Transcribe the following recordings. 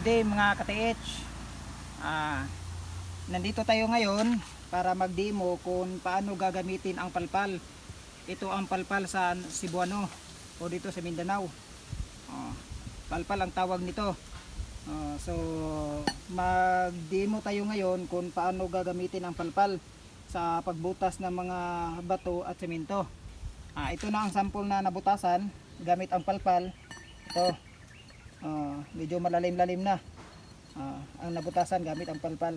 Day mga ka-TH, ah, nandito tayo ngayon para mag-demo kung paano gagamitin ang palpal. Ito ang palpal sa Cebuano o dito sa Mindanao. Ah, palpal ang tawag nito. Ah, so mag-demo tayo ngayon kung paano gagamitin ang palpal sa pagbutas ng mga bato at semento. Ah, ito na ang sample na nabutasan gamit ang palpal. Ito. Ah, medyo malalim-lalim na. Ah, ang nabutasan gamit ang palpal.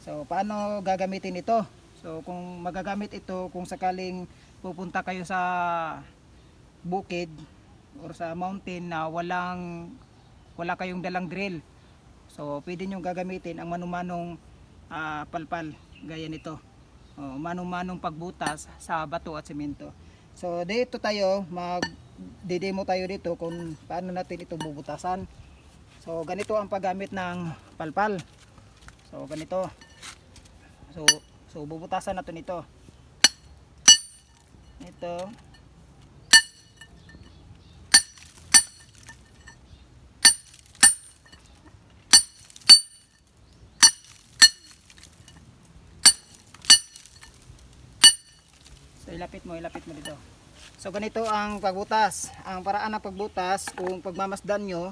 So paano gagamitin ito? So kung magagamit ito kung sakaling pupunta kayo sa bukid or sa mountain na walang wala kayong dalang drill so pwede nyo gagamitin ang manumanong ah, palpal gaya nito. Oh, manong-manong pagbutas sa bato at semento. So dito tayo mag didemo tayo dito kung paano natin ito bubutasan. So ganito ang paggamit ng palpal. So ganito. So so bubutasan natin ito. Ito. So ilapit mo, ilapit mo dito. So ganito ang pagbutas. Ang paraan ng pagbutas, kung pagmamasdan nyo,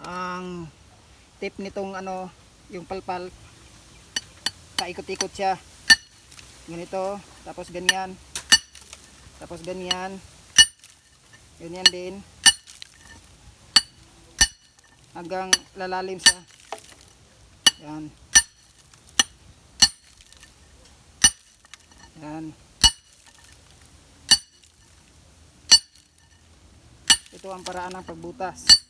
ang tip nitong ano, yung palpal, paikot-ikot siya. Ganito, tapos ganyan. Tapos ganyan. Ganyan din. Hanggang lalalim siya. Yan. Yan. Ito ang paraan ng pagbutas.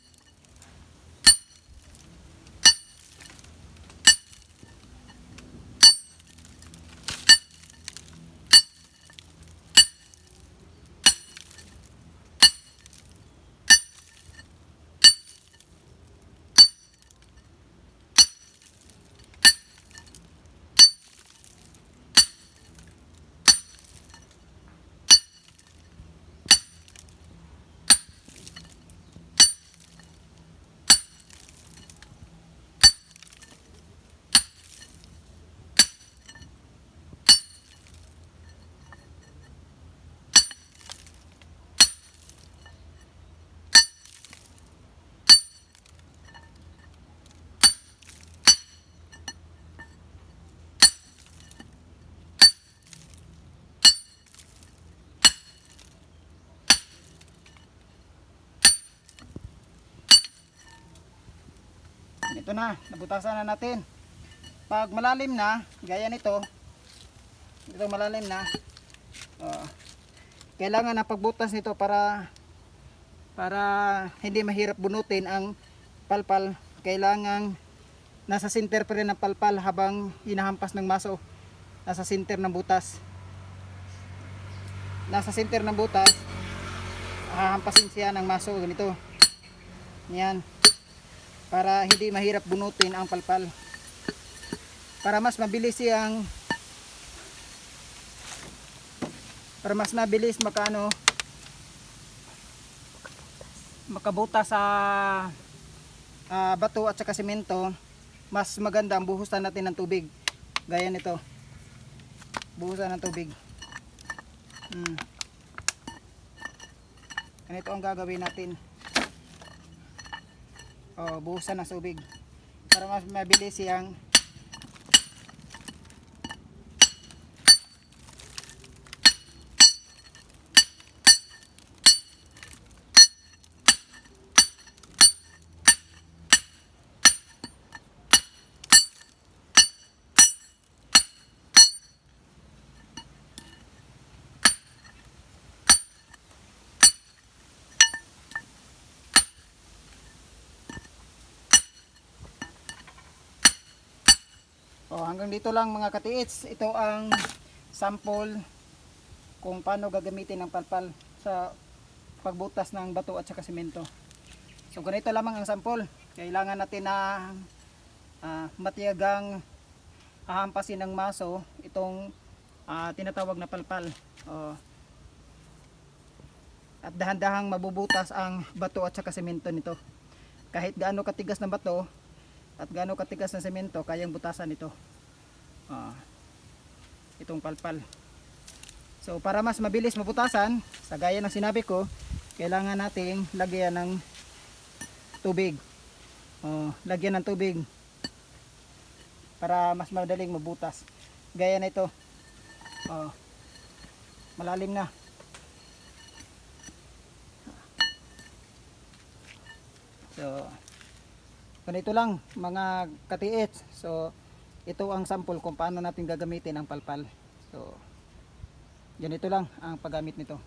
Ito na, nabutasan na natin. Pag malalim na, gaya nito, ito malalim na, oh, kailangan na pagbutas nito para para hindi mahirap bunutin ang palpal. Kailangan nasa center pa rin ng palpal habang hinahampas ng maso. Nasa center ng butas. Nasa center ng butas, hahampasin siya ng maso ganito. Yan para hindi mahirap bunutin ang palpal. Para mas mabilis siyang para mas mabilis makano makabuta sa ah, bato at saka semento mas maganda ang buhusan natin ng tubig. Gaya nito. Buhusan ng tubig. Hmm. ganito ang gagawin natin oh, buhusan ng tubig. Para mas mabilis siyang Oh, hanggang dito lang mga katiits. Ito ang sample kung paano gagamitin ang palpal sa pagbutas ng bato at saka semento. So ganito lamang ang sample. Kailangan natin na ah, matiyagang hahampasin ng maso itong ah, tinatawag na palpal. Oh. At dahan-dahang mabubutas ang bato at saka semento nito. Kahit gaano katigas na bato, at gaano katigas ng semento kayang butasan ito. Ah, itong palpal. So para mas mabilis mabutasan, sa gaya ng sinabi ko, kailangan nating lagyan ng tubig. Oh, lagyan ng tubig para mas madaling mabutas. Gaya na ito. Oh, malalim na. So, ganito lang mga katiits. So, ito ang sample kung paano natin gagamitin ang palpal. So, ganito lang ang paggamit nito.